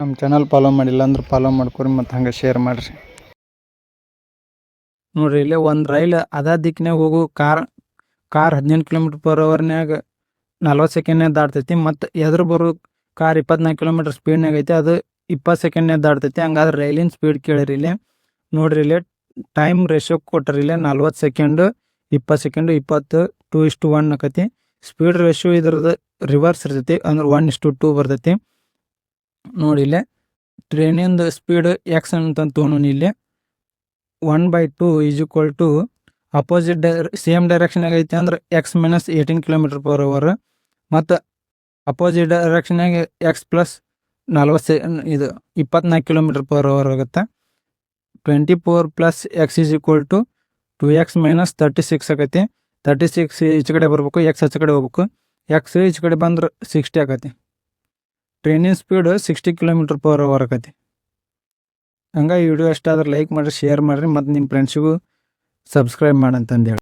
ನಮ್ಮ channel follow ಮಾಡಿಲ್ಲ ಅಂದ್ರೆ ಫಾಲೋ ಮಾಡ್ಕೊರಿ ಮತ್ತು ಹಂಗೆ ಶೇರ್ ಮಾಡಿರಿ. ನೋಡ್ರಿ, ಇಲ್ಲಿ ಒಂದು ರೈಲ್ ಅದ ದಿಕ್ಕಿನಾಗ ಹೋಗು, ಕಾರ್ ಕಾರ್ ಹದಿನೆಂಟು ಕಿಲೋಮೀಟ್ರ್ ಪರ್ ಅವರ್ನ್ಯಾಗ ನಲ್ವತ್ತು ಸೆಕೆಂಡ್ನಾಗ ದಾಟ್ತೈತಿ, ಮತ್ತು ಎದುರು ಬರೋ ಕಾರ್ ಇಪ್ಪತ್ನಾಲ್ಕು ಕಿಲೋಮೀಟ್ರ್ ಸ್ಪೀಡ್ನಾಗ ಐತಿ, ಅದು ಇಪ್ಪತ್ತು ಸೆಕೆಂಡ್ನಾಗ ದಾಟ್ತೈತಿ, ಹಂಗಾದ್ರೆ ರೈಲಿನ ಸ್ಪೀಡ್ ಕೇಳಿರಿ ಇಲ್ಲಿ. ನೋಡ್ರಿ ಇಲ್ಲಿ ಟೈಮ್ ರೇಷೋ ಕೊಟ್ಟರಿ ಇಲ್ಲೇ ನಲ್ವತ್ತು ಸೆಕೆಂಡು ಇಪ್ಪತ್ತು ಸೆಕೆಂಡು ಇಪ್ಪತ್ತು ಟೂ ಇಷ್ಟು ಒನ್ ಆಕತಿ ಸ್ಪೀಡ್ ರೇಷೋ ಇದ್ರದ್ದು ರಿವರ್ಸ್ ಇರ್ತೈತಿ, ಅಂದ್ರೆ ಒನ್ ಇಷ್ಟು ಟೂ ಬರ್ತೈತಿ. ನೋಡಿ ಇಲ್ಲಿ. ಟ್ರೈನಿಂದು ಸ್ಪೀಡ್ ಎಕ್ಸ್ ಅಂತ ತೊಗೊಂಡು ಇಲ್ಲಿ. One by two is equal to opposite ಡೈರ್ same ಡೈರೆಕ್ಷನಾಗ ಐತಿ ಅಂದ್ರೆ X minus eighteen kilometre per hour ಮತ್ತು ಅಪೋಸಿಟ್ ಡೈರೆಕ್ಷನಾಗ ಎಕ್ಸ್ ಪ್ಲಸ್ ನಲ್ವತ್ತು ಸೆ ಇದು ಇಪ್ಪತ್ನಾಲ್ಕು ಕಿಲೋಮೀಟರ್ ಪರ್ ಅವರ್ ಆಗುತ್ತೆ. Twenty four plus X is equal to two X minus thirty six ಆಗೈತಿ ತರ್ಟಿ ಸಿಕ್ಸ್ ಈಚೆ ಕಡೆ ಬರ್ಬೇಕು ಎಕ್ಸ್ ಆಚೆ ಕಡೆ ಹೋಗ್ಬೇಕು. ಎಕ್ಸ್ ಈಚೆ ಕಡೆ ಬಂದ್ರೆ ಸಿಕ್ಸ್ಟಿ ಆಗೈತಿ ಟ್ರೈನಿನ speed sixty kilometre per hour ಹಂಗೆ ಈ ವಿಡಿಯೋ ಇಷ್ಟ ಆದ್ರೆ ಲೈಕ್ ಮಾಡಿರಿ ಶೇರ್ ಮಾಡಿರಿ, ಮತ್ತು ನಿಮ್ಮ ಫ್ರೆಂಡ್ಸಿಗೂ ಸಬ್ಸ್ಕ್ರೈಬ್ ಮಾಡಂತಂದು ಹೇಳಿ